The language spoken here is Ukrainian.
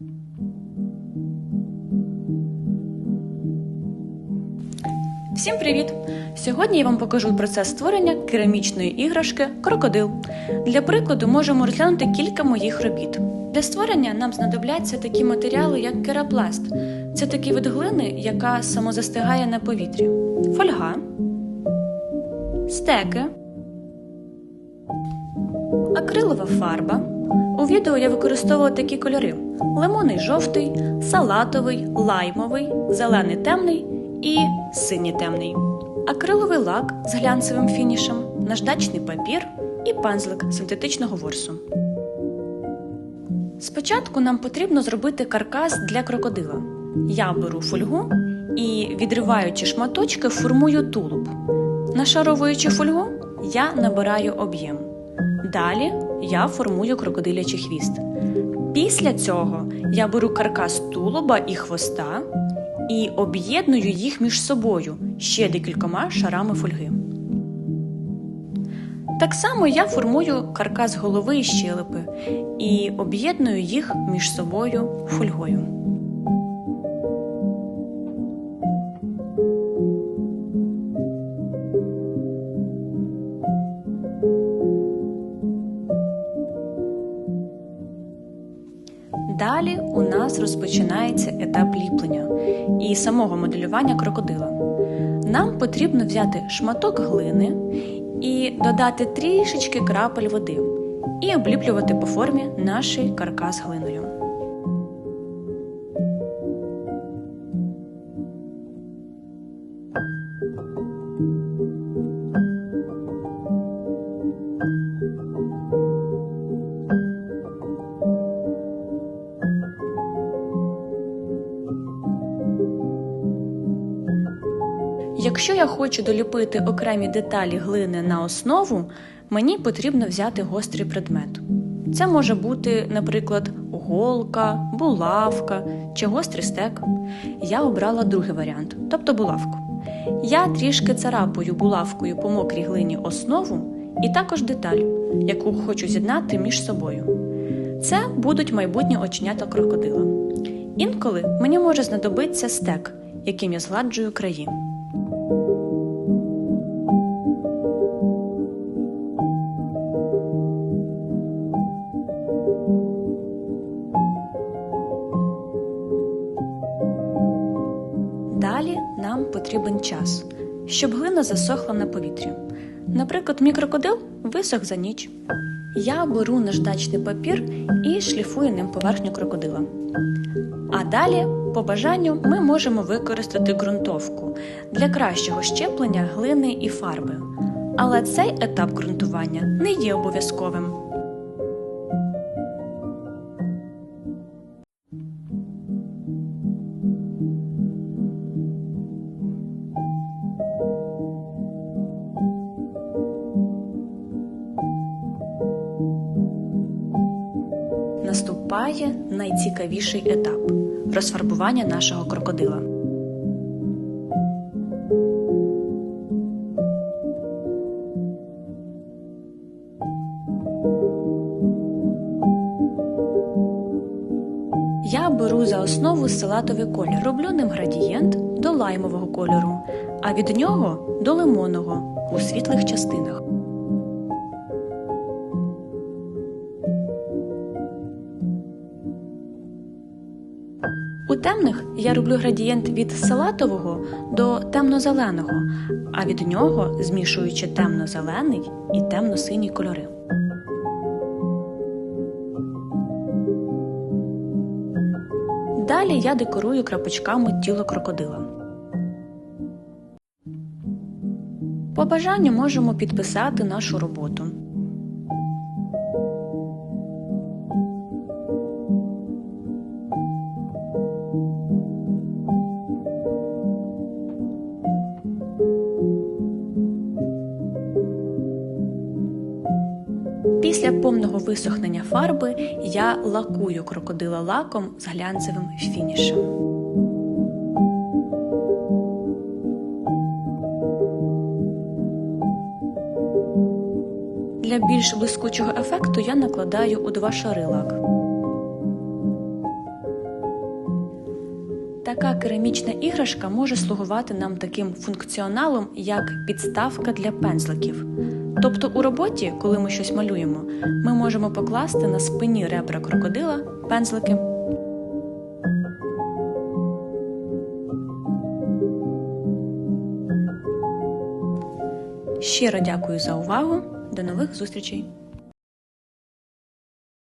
Всім привіт! Сьогодні я вам покажу процес створення керамічної іграшки крокодил. Для прикладу можемо розглянути кілька моїх робіт. Для створення нам знадобляться такі матеріали, як керапласт. Це такий вид глини, яка самозастигає на повітрі, фольга, стеки, акрилова фарба. У відео я використовувала такі кольори: лимонний жовтий, салатовий, лаймовий, зелений темний і синій темний, акриловий лак з глянцевим фінішем, наждачний папір і пензлик синтетичного ворсу. Спочатку нам потрібно зробити каркас для крокодила. Я беру фольгу і, відриваючи шматочки, формую тулуб. Нашаровуючи фольгу, я набираю об'єм. Далі я формую крокодилячий хвіст. Після цього я беру каркас тулуба і хвоста і об'єдную їх між собою ще декількома шарами фольги. Так само я формую каркас голови і щелепи і об'єдную їх між собою фольгою. Розпочинається етап ліплення і самого моделювання крокодила. Нам потрібно взяти шматок глини і додати трішечки крапель води і обліплювати по формі наш каркас глиною. Якщо я хочу доліпити окремі деталі глини на основу, мені потрібно взяти гострий предмет. Це може бути, наприклад, голка, булавка чи гострий стек. Я обрала другий варіант, тобто булавку. Я трішки царапаю булавкою по мокрій глині основу і також деталь, яку хочу з'єднати між собою. Це будуть майбутні оченята крокодила. Інколи мені може знадобитися стек, яким я згладжую краї. Потрібен час, щоб глина засохла на повітрі. Наприклад, мій крокодил висох за ніч. Я беру наждачний папір і шліфую ним поверхню крокодила. А далі, по бажанню, ми можемо використати ґрунтовку для кращого щеплення глини і фарби. Але цей етап ґрунтування не є обов'язковим. Наступає найцікавіший етап розфарбування нашого крокодила. Я беру за основу салатовий колір, роблю ним градієнт до лаймового кольору, а від нього до лимонного у світлих частинах. У темних я роблю градієнт від салатового до темно-зеленого, а від нього змішуючи темно-зелений і темно-синій кольори. Далі я декорую крапочками тіло крокодила. По бажанню можемо підписати нашу роботу. Після повного висохнення фарби я лакую крокодила лаком з глянцевим фінішем. Для більш блискучого ефекту я накладаю у два шари лак. Така керамічна іграшка може слугувати нам таким функціоналом, як підставка для пензликів. Тобто у роботі, коли ми щось малюємо, ми можемо покласти на спині ребра крокодила пензлики. Щиро дякую за увагу. До нових зустрічей!